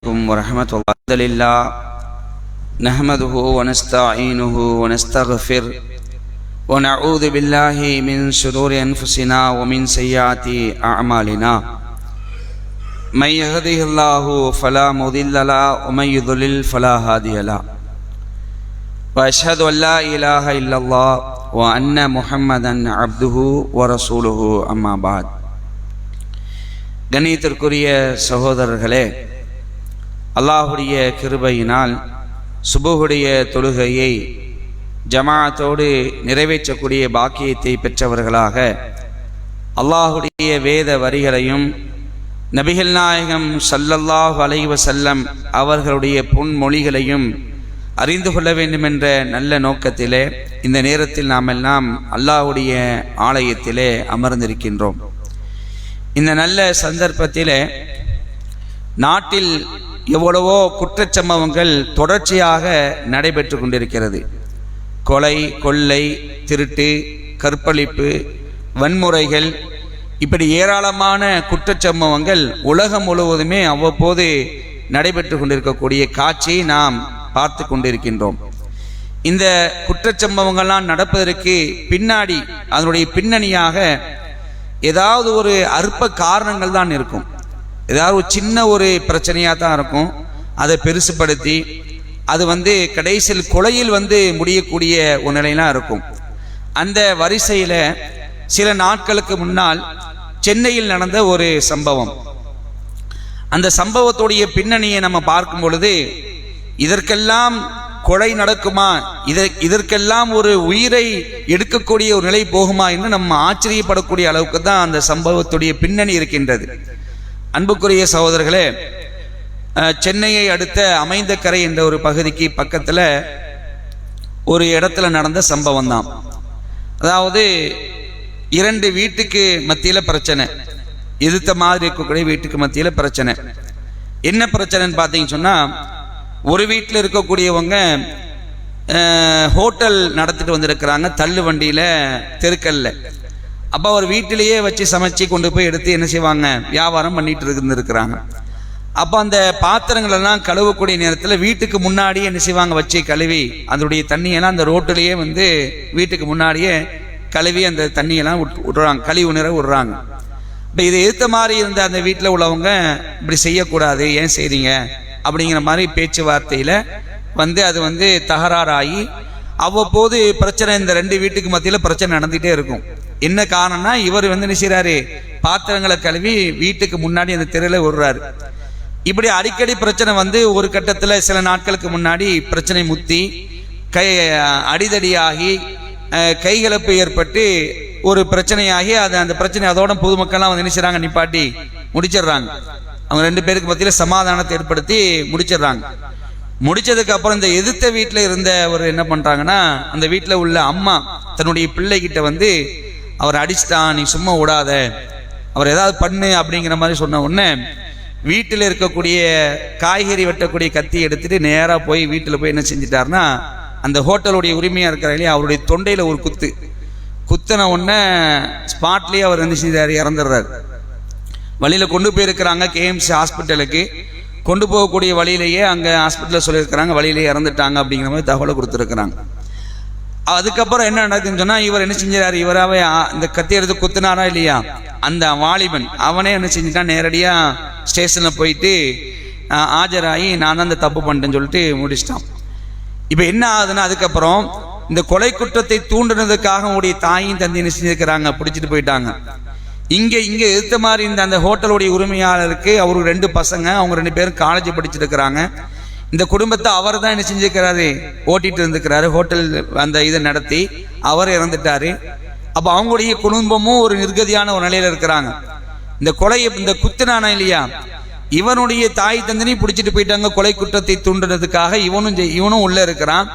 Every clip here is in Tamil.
عليكم ورحمة الله الحمد لله نحمده ونستعينه ونستغفر ونعوذ بالله من شرور أنفسنا ومن سيئات أعمالنا من يهده الله فلا مضل له ومن يضلل فلا هادي له وأشهد أن لا إله إلا الله وأن محمدا عبده ورسوله أما بعد கண்ணியத்திற்குரிய சகோதரர்களே அல்லாஹுடைய கிருபையினால் சுபுகுடைய தொழுகையை ஜமாத்தோடு நிறைவேற்றக்கூடிய பாக்கியத்தை பெற்றவர்களாக அல்லாஹுடைய வேத வரிகளையும் நபிகள் நாயகம் சல்லல்லாஹ் அலைவ செல்லம் அவர்களுடைய பொன்மொழிகளையும் அறிந்து கொள்ள வேண்டும் என்ற நல்ல நோக்கத்திலே இந்த நேரத்தில் நாம் எல்லாம் அல்லாஹுடைய ஆலயத்திலே அமர்ந்திருக்கின்றோம். இந்த நல்ல சந்தர்ப்பத்திலே நாட்டில் எவ்வளவோ குற்றச்சம்பவங்கள் தொடர்ச்சியாக நடைபெற்று கொண்டிருக்கிறது கொலை கொள்ளை திருட்டு கற்பழிப்பு வன்முறைகள் இப்படி ஏராளமான குற்றச்சம்பவங்கள் உலகம் முழுவதுமே அவ்வப்போது நடைபெற்று கொண்டிருக்கக்கூடிய காட்சியை நாம் பார்த்து கொண்டிருக்கின்றோம் இந்த குற்றச்சம்பவங்கள்லாம் நடப்பதற்கு பின்னாடி அதனுடைய பின்னணியாக ஏதாவது ஒரு அற்ப காரணங்கள் தான் இருக்கும். ஏதாவது ஒரு சின்ன ஒரு பிரச்சனையாக தான் இருக்கும். அதை பெருசுப்படுத்தி அது வந்து கடைசியில் கொலையில் வந்து முடியக்கூடிய ஒரு நிலையெல்லாம் இருக்கும். அந்த வரிசையில் சில நாட்களுக்கு முன்னால் சென்னையில் நடந்த ஒரு சம்பவம். அந்த சம்பவத்துடைய பின்னணியை நம்ம பார்க்கும் பொழுது இதற்கெல்லாம் கொலை நடக்குமா இதை இதற்கெல்லாம் ஒரு உயிரை எடுக்கக்கூடிய ஒரு நிலை போகுமா என்று நம்ம ஆச்சரியப்படக்கூடிய அளவுக்கு தான் அந்த சம்பவத்துடைய பின்னணி இருக்கின்றது. அன்புக்குரிய சகோதரர்களே சென்னையை அடுத்த அமைந்த கரை என்ற ஒரு பகுதிக்கு பக்கத்தில் ஒரு இடத்துல நடந்த சம்பவம் தான். அதாவது இரண்டு வீட்டுக்கு மத்தியில் பிரச்சனை. எதிர்த்த மாதிரி இருக்கக்கூடிய வீட்டுக்கு மத்தியில் பிரச்சனை. என்ன பிரச்சனைன்னு பார்த்தீங்கன்னு சொன்னால் ஒரு வீட்டில் இருக்கக்கூடியவங்க ஹோட்டல் நடத்திட்டு வந்திருக்கிறாங்க தள்ளு வண்டியில் தெருக்கல்ல அப்போ அவர் வீட்டிலேயே வச்சு சமைச்சு கொண்டு போய் எடுத்து என்ன செய்வாங்க? வியாபாரம் பண்ணிட்டு இருந்துருக்கிறாங்க. அப்போ அந்த பாத்திரங்கள் எல்லாம் கழுவக்கூடிய நேரத்தில் வீட்டுக்கு முன்னாடியே என்ன செய்வாங்க? வச்சு கழுவி அதனுடைய தண்ணியெல்லாம் அந்த ரோட்டிலேயே வந்து வீட்டுக்கு முன்னாடியே கழுவி அந்த தண்ணியெல்லாம் விட்டு- விட்றாங்க கழிவு நிற விட்றாங்க. இப்போ இதை எதிர்த்த மாதிரி இருந்த அந்த வீட்டில் உள்ளவங்க இப்படி செய்யக்கூடாது ஏன் செய்றீங்க? அப்படிங்கிற மாதிரி பேச்சுவார்த்தையில் வந்து அது வந்து தகராறாகி அவ்வப்போது பிரச்சனை இந்த ரெண்டு வீட்டுக்கு மத்தியில் பிரச்சனை நடந்துகிட்டே இருக்கும். என்ன காரணம்னா இவர் வந்து என்ன செய்கிறாரு பாத்திரங்களை கழுவி வீட்டுக்கு முன்னாடி அந்த தெருவில் விடுறாரு. இப்படி அடிக்கடி பிரச்சனை வந்து ஒரு கட்டத்தில் சில நாட்களுக்கு முன்னாடி பிரச்சனை முத்தி கை அடிதடியாகி கைகலப்பு ஏற்பட்டு ஒரு பிரச்சனையாகி அது அந்த பிரச்சனை அதோட பொதுமக்கள்லாம் வந்து நினைச்சாங்க நிப்பாட்டி முடிச்சிடுறாங்க. அவங்க ரெண்டு பேருக்கு மத்தியில் சமாதானத்தை ஏற்படுத்தி முடிச்சிடுறாங்க. முடிச்சதுக்கு அப்புறம் இந்த எதிர்த்த வீட்டில் இருந்த ஒரு என்ன பண்றாங்கன்னா அந்த வீட்டில் உள்ள அம்மா தன்னுடைய பிள்ளைகிட்ட வந்து அவர் அடிச்சிட்டான் நீ சும்மா விடாத. அவர் ஏதாவது பண்ணு அப்படிங்கிற மாதிரி சொன்ன உடனே வீட்டில் இருக்கக்கூடிய காய்கறி வெட்டக்கூடிய கத்தி எடுத்துட்டு நேராக போய் வீட்டில் போய் என்ன செஞ்சிட்டாருன்னா அந்த ஹோட்டலுடைய உரிமையாக இருக்கிற இல்லையா அவருடைய தொண்டையில் ஒரு குத்து. குத்தின உடனே ஸ்பாட்லேயே அவர் என்ன செஞ்சார் இறந்துடுறாரு. வழியில் கொண்டு போயிருக்கிறாங்க கேஎம்சி ஹாஸ்பிட்டலுக்கு. கொண்டு போகக்கூடிய வழியிலேயே அங்கே ஹாஸ்பிட்டலில் சொல்லியிருக்கிறாங்க வழியிலேயே இறந்துட்டாங்க அப்படிங்கிற மாதிரி தகவலை கொடுத்துருக்குறாங்க. அதுக்கப்புறம் என்ன நடக்குதுன்னு சொன்னால் இவர் என்ன செஞ்சாரு இவராவே இந்த கத்தி எடுத்து குத்துனாரா இல்லையா? அந்த வாலிபன் அவனே என்ன செஞ்சுட்டான்? நேரடியாக ஸ்டேஷனில் போயிட்டு ஆஜராகி நான் தான் இந்த தப்பு பண்ணிட்டேன்னு சொல்லிட்டு முடிச்சிட்டான். இப்போ என்ன ஆகுதுன்னா அதுக்கப்புறம் இந்த கொலை குற்றத்தை தூண்டுனதுக்காக உடைய தாயும் தந்தி என்ன செஞ்சிருக்கிறாங்க? பிடிச்சிட்டு போயிட்டாங்க. இங்கே இங்கே எடுத்த மாதிரி இந்த அந்த ஹோட்டலுடைய உரிமையாளருக்கு அவருக்கு ரெண்டு பசங்க அவங்க ரெண்டு பேரும் காலேஜ் படிச்சிருக்கிறாங்க. இந்த குடும்பத்தை அவர் தான் என்ன செஞ்சுக்கிறாரு ஓட்டிட்டு இருந்துக்கிறாரு ஹோட்டல் அந்த இதை நடத்தி. அவர் இறந்துட்டாரு. அப்போ அவங்களுடைய குடும்பமும் ஒரு நிர்கதியான ஒரு நிலையில இருக்கிறாங்க. இந்த கொலையை இந்த குத்துனானா இல்லையா? இவனுடைய தாய் தந்தனையும் பிடிச்சிட்டு போயிட்டாங்க கொலை குற்றத்தை தூண்டுறதுக்காக. இவனும் இவனும் உள்ள இருக்கிறான்.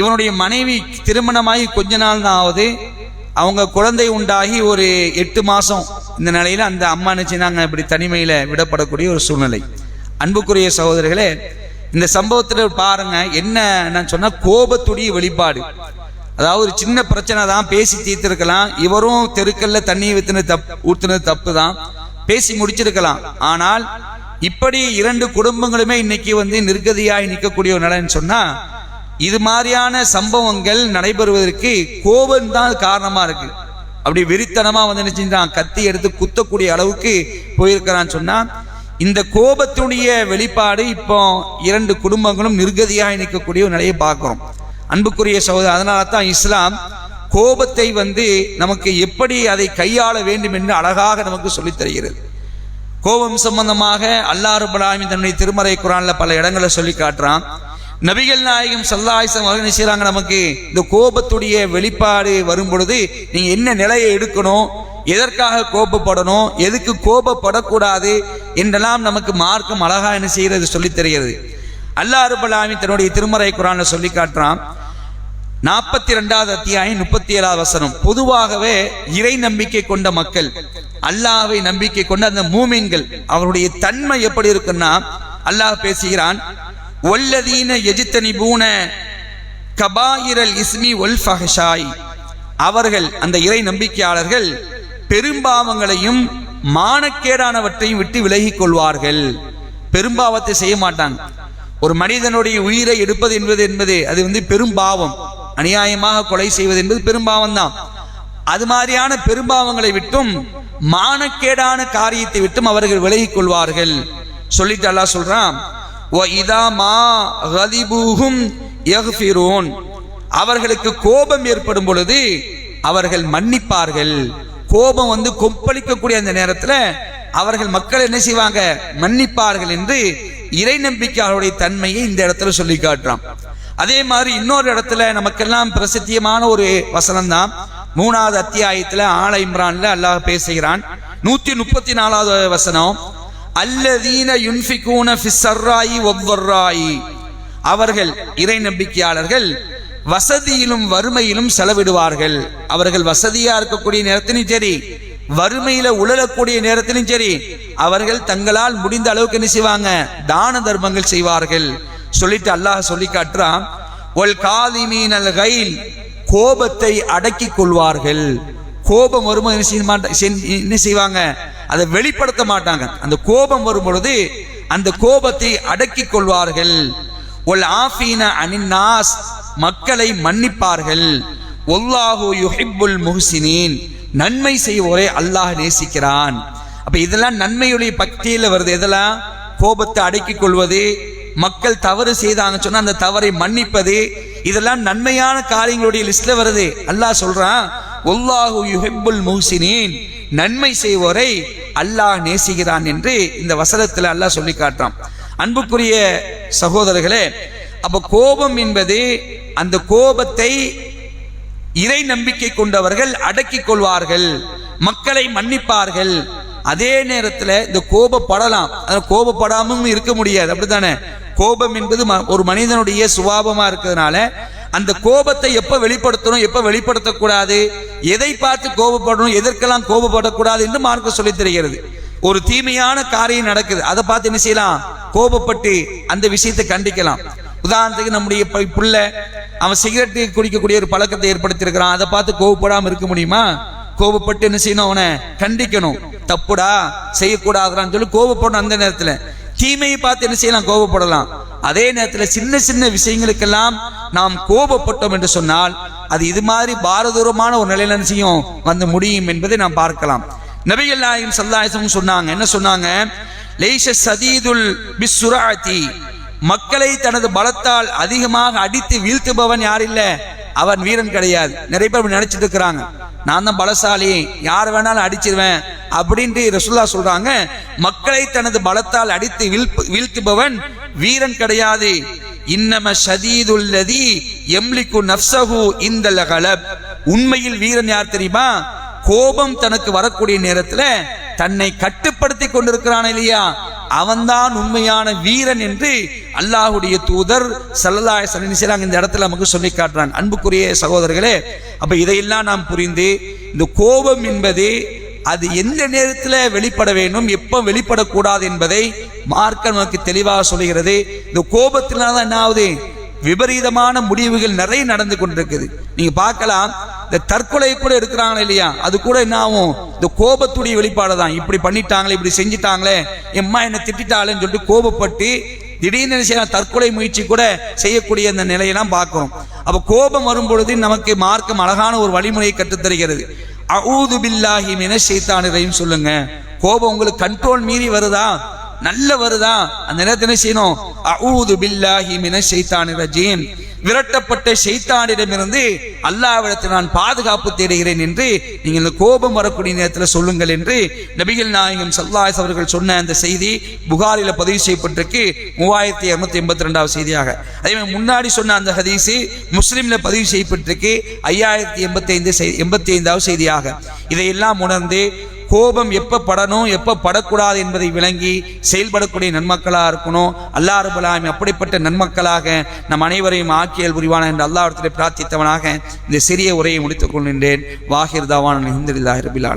இவனுடைய மனைவி திருமணமாகி கொஞ்ச நாள் தான் ஆகுது. அவங்க குழந்தை உண்டாகி ஒரு எட்டு மாசம் இந்த நிலையில அந்த அம்மா நினைச்சுனாங்க இப்படி தனிமையில விடப்படக்கூடிய ஒரு சூழ்நிலை. அன்புக்குரிய சகோதரர்களே இந்த சம்பவத்துல பாருங்க என்ன நான் கோபத்துடைய வெளிப்பாடு. அதாவது ஒரு சின்ன பிரச்சனை தான் பேசி தீர்த்திருக்கலாம். இவரும் தெருக்கல்ல தண்ணி ஊத்துனது தப் ஊத்துனது தப்பு தான் பேசி முடிச்சிருக்கலாம். ஆனால் இப்படி இரண்டு குடும்பங்களுமே இன்னைக்கு வந்து நிர்கதியாய் நிற்கக்கூடிய ஒரு நிலைன்னு சொன்னா இது மாதிரியான சம்பவங்கள் நடைபெறுவதற்கு கோபம் தான் காரணமா இருக்கு. அப்படி வெறித்தனமா வந்து என்ன கத்தி எடுத்து குத்தக்கூடிய அளவுக்கு போயிருக்கிறான்னு சொன்னா இந்த கோபத்துடைய வெளிப்பாடு இப்போ இரண்டு குடும்பங்களும் நிர்கதியாக நிற்கக்கூடிய ஒரு நிலையை பார்க்குறோம். அன்புக்குரிய சகோதரி அதனால தான் இஸ்லாம் கோபத்தை வந்து நமக்கு எப்படி அதை கையாள வேண்டும் என்று அழகாக நமக்கு சொல்லித் தருகிறது. கோபம் சம்பந்தமாக அல்லாறு பலாமி தன்னுடைய திருமறை குரானில் பல இடங்களை சொல்லி காட்டுறான். நபிகள் நாயகம் சல்லாயிசம் அவர்கள் செய்கிறாங்க நமக்கு இந்த கோபத்துடைய வெளிப்பாடு வரும் பொழுது நீங்கள் என்ன நிலையை எடுக்கணும்? எதற்காக கோபப்படணும்? எதுக்கு கோபப்படக்கூடாது? என்றெல்லாம் நமக்கு மார்க்கம் அழகா என்ன செய்கிறது சொல்லி தெரிகிறது. அல்லாஹ் அருபலாமி தன்னுடைய திருமறை குரான்ல சொல்லி காட்டுறான். நாற்பத்தி ரெண்டாவது அத்தியாயம் முப்பத்தி ஏழாவது வசனம். பொதுவாகவே இறை நம்பிக்கை கொண்ட மக்கள் அல்லாவை நம்பிக்கை கொண்ட அந்த மூமின்கள் அவருடைய தன்மை எப்படி இருக்குன்னா அல்லாஹ் பேசுகிறான் ஒல்லதீன எஜித்தனிபூன கபாயிரல் இஸ்மி ஒல் ஃபஹஷாய். அவர்கள் அந்த இறை நம்பிக்கையாளர்கள் பெரும்பாவங்களையும் மானக்கேடானவற்றையும் விட்டு விலகிக் கொள்வார்கள். பெரும்பாவத்தை செய்ய மாட்டாங்க. ஒரு மனிதனுடைய உயிரை எடுப்பது என்பது என்பது அது வந்து பெரும்பாவம். அநியாயமாக கொலை செய்வது என்பது பெரும்பாவம் தான் அது மாதிரியான பெரும்பாவங்களை விட்டும் மானக்கேடான காரியத்தை விட்டும் அவர்கள் விலகிக் கொள்வார்கள். சொல்லிட்டு அல்லா சொல்றான் இதா மா அவர்களுக்கு கோபம் ஏற்படும் பொழுது அவர்கள் மன்னிப்பார்கள். கோபம் வந்து கொப்பளிக்கக்கூடிய அந்த நேரத்தில் அவர்கள் மக்கள் என்ன செய்வாங்க? மன்னிப்பார்கள் என்று இறை நம்பிக்கையாளருடைய தன்மையை இந்த இடத்துல சொல்லி காட்டுறான். அதே மாதிரி இன்னொரு இடத்துல நமக்கெல்லாம் பிரசித்தியமான ஒரு வசனம் தான் மூணாவது அத்தியாயத்தில் ஆல இம்ரான்ல அல்லாஹ் பேசுகிறான். நூத்தி முப்பத்தி நாலாவது வசனம். அல்லதீன யுன்ஃபிகூன ஃபிஸ்ஸர்ராயி ஒவ்வொர்ராயி அவர்கள் இறை நம்பிக்கையாளர்கள் வசதியிலும் வறுமையிலும் செலவிடுவார்கள். அவர்கள் வசதியா இருக்கக்கூடிய நேரத்திலும் சரி வறுமையில உழலக்கூடிய நேரத்திலும் சரி அவர்கள் தங்களால் முடிந்த அளவுக்கு என்ன செய்வாங்க? தான தர்மங்கள் செய்வார்கள். சொல்லிட்டு அல்லாஹ் சொல்லி காட்டுறான் ஒல் காலிமீனல் கைல் கோபத்தை அடக்கிக் கொள்வார்கள். கோபம் வரும்போது என்ன செய்ய மாட்ட என்ன செய்வாங்க? அதை வெளிப்படுத்த மாட்டாங்க. அந்த கோபம் வரும் பொழுது அந்த கோபத்தை அடக்கிக் கொள்வார்கள். ஒல் ஆஃபீன அனின்னாஸ் மக்களை மன்னிப்பார்கள். ஒல்லாஹு யுஹிப்புல் முஹ்சினீன். நன்மை செய்வோரை அல்லாஹ் நேசிக்கிறான். அப்ப இதெல்லாம் நன்மையுடைய பக்தியில வருது. இதெல்லாம் கோபத்தை அடக்கிக் கொள்வது மக்கள் தவறு செய்தாங்க சொன்னா அந்த தவறை மன்னிப்பது இதெல்லாம் நன்மையான காரியங்களுடைய லிஸ்ட்ல வருது. அல்லாஹ் சொல்றான் ஒல்லாஹு யுஹிப்புல் முஹ்சினீன். நன்மை செய்வோரை அல்லாஹ் நேசிக்கிறான் என்று இந்த வசனத்தில் அல்லாஹ் சொல்லி காட்டுறான். அன்புக்குரிய சகோதரர்களே அப்ப கோபம் என்பது அந்த கோபத்தை இறை நம்பிக்கை கொண்டவர்கள் அடக்கிக் கொள்வார்கள் மக்களை மன்னிப்பார்கள். அதே நேரத்தில் இந்த கோபப்படலாம். அது கோபப்படாமல் இருக்க முடியாது. அப்படித்தானே? கோபம் என்பது ம- ஒரு மனிதனுடைய சுபாவமா இருக்கிறதுனால அந்த கோபத்தை எப்ப வெளிப்படுத்தணும் எப்ப வெளிப்படுத்தக்கூடாது எதை பார்த்து கோபப்படணும் எதற்கெல்லாம் கோபப்படக்கூடாது என்று மார்க்க சொல்லித் தருகிறது. ஒரு தீமையான காரியம் நடக்குது. அதை பார்த்து என்ன செய்யலாம்? கோபப்பட்டு அந்த விஷயத்தை கண்டிக்கலாம். உதாரணத்துக்கு நம்முடைய பிள்ளை அவன் சிகரெட்டு குடிக்கக்கூடிய ஒரு பழக்கத்தை ஏற்படுத்தியிருக்கிறான். அதை பார்த்து கோவப்படாமல் இருக்க முடியுமா? கோபப்பட்டு என்ன செய்யணும்? அவனை கண்டிக்கணும். தப்புடா செய்யக்கூடாதுடான்னு சொல்லி கோபப்படணும் அந்த நேரத்தில். தீமையை பார்த்து என்ன செய்யலாம்? கோபப்படலாம் அதே நேரத்தில் சின்ன சின்ன விஷயங்களுக்கெல்லாம் நாம் கோபப்பட்டோம் என்று சொன்னால் அது இது மாதிரி பாரதூரமான ஒரு நிலையில என்ன செய்யும்? வந்து முடியும் என்பதை நாம் பார்க்கலாம். நபிகள் நாயகம் சல்லாயசம் சொன்னாங்க. என்ன சொன்னாங்க? லேஷ சதீதுல் பிஸ்ஸுராத்தி. மக்களை தனது பலத்தால் அதிகமாக அடித்து வீழ்த்துபவன் யார் இல்ல அவன் வீரன் கிடையாது. நிறைய பேர் நினைச்சிட்டு இருக்கிறாங்க நான் தான் பலசாலி யார் வேணாலும் அடிச்சிருவேன் அப்படின்ட்டு ரசுல்லா சொல்றாங்க. மக்களை தனது பலத்தால் அடித்து வீழ்த்துபவன் வீரன் கிடையாது. இன்னம ஷதீதுல்லதி எம்லிக்கு நப்சஹு இந்த லகலப் உண்மையில் வீரன் யார் தெரியுமா? கோபம் தனக்கு வரக்கூடிய நேரத்துல தன்னை கட்டுப்படுத்தி கொண்டிருக்கிறான் இல்லையா? அவன்தான் உண்மையான வீரன் என்று அல்லாஹுடைய தூதர் சல்லல்லாஹு அலைஹி இந்த இடத்துல நமக்கு சொல்லி காட்டுறாங்க. அன்புக்குரிய சகோதரர்களே அப்ப இதையெல்லாம் நாம் புரிந்து இந்த கோபம் என்பது அது எந்த நேரத்தில் வெளிப்பட வேண்டும் எப்போ வெளிப்படக்கூடாது என்பதை மார்க்க நமக்கு தெளிவாக சொல்கிறது இந்த கோபத்தினால தான் என்ன ஆகுது? விபரீதமான முடிவுகள் நிறைய நடந்து கொண்டிருக்குது. நீங்க பார்க்கலாம் இந்த தற்கொலை கூட எடுக்கிறாங்களே இல்லையா? அது கூட என்ன ஆகும்? இந்த கோபத்துடைய வெளிப்பாடு தான் இப்படி பண்ணிட்டாங்களே இப்படி செஞ்சிட்டாங்களே எம்மா என்ன திட்டாளேன்னு சொல்லிட்டு கோபப்பட்டு திடீர்னு செய்ய செய்யலாம்? தற்கொலை முயற்சி கூட செய்யக்கூடிய அந்த நிலையெல்லாம் பார்க்கிறோம். அப்போ கோபம் வரும் பொழுது நமக்கு மார்க்கம் அழகான ஒரு வழிமுறையை கற்றுத் தருகிறது அஊது பில்லாஹி மின ஷைத்தானிரையும் சொல்லுங்க. கோபம் உங்களுக்கு கண்ட்ரோல் மீறி வருதா? நல்ல வருதா அந்த நேரத்தில் என்ன செய்யணும். அஊது பில்லாஹி மின ஷைத்தானி ரஜீம். விரட்டப்பட்ட ஷைத்தானிடமிருந்து அல்லாவிடத்தில் நான் பாதுகாப்பு தேடுகிறேன் என்று நீங்கள் கோபம் வரக்கூடிய நேரத்தில் சொல்லுங்கள் என்று நபிகள் நாயகம் சல்லாஸ் அவர்கள் சொன்ன அந்த செய்தி புகாரில் பதிவு செய்யப்பட்டிருக்கு. மூவாயிரத்தி இரநூத்தி எண்பத்தி ரெண்டாவது செய்தியாக. அதே மாதிரி முன்னாடி சொன்ன அந்த ஹதீஸு முஸ்லீமில் பதிவு செய்யப்பட்டிருக்கு. ஐயாயிரத்தி எண்பத்தி ஐந்து எண்பத்தி ஐந்தாவது செய்தியாக. இதையெல்லாம் உணர்ந்து கோபம் எப்போ படணும் எப்போ படக்கூடாது என்பதை விளங்கி செயல்படக்கூடிய நன்மக்களாக இருக்கணும். அல்லா ரபுல்லாமி அப்படிப்பட்ட நன்மக்களாக நம் அனைவரையும் ஆக்கியல் புரிவான என்று அல்லாவிடத்தில் பிரார்த்தித்தவனாக இந்த சிறிய உரையை முடித்துக் கொள்கின்றேன். வாஹிர் தாவான் அலமதுல்லாஹி ரபில்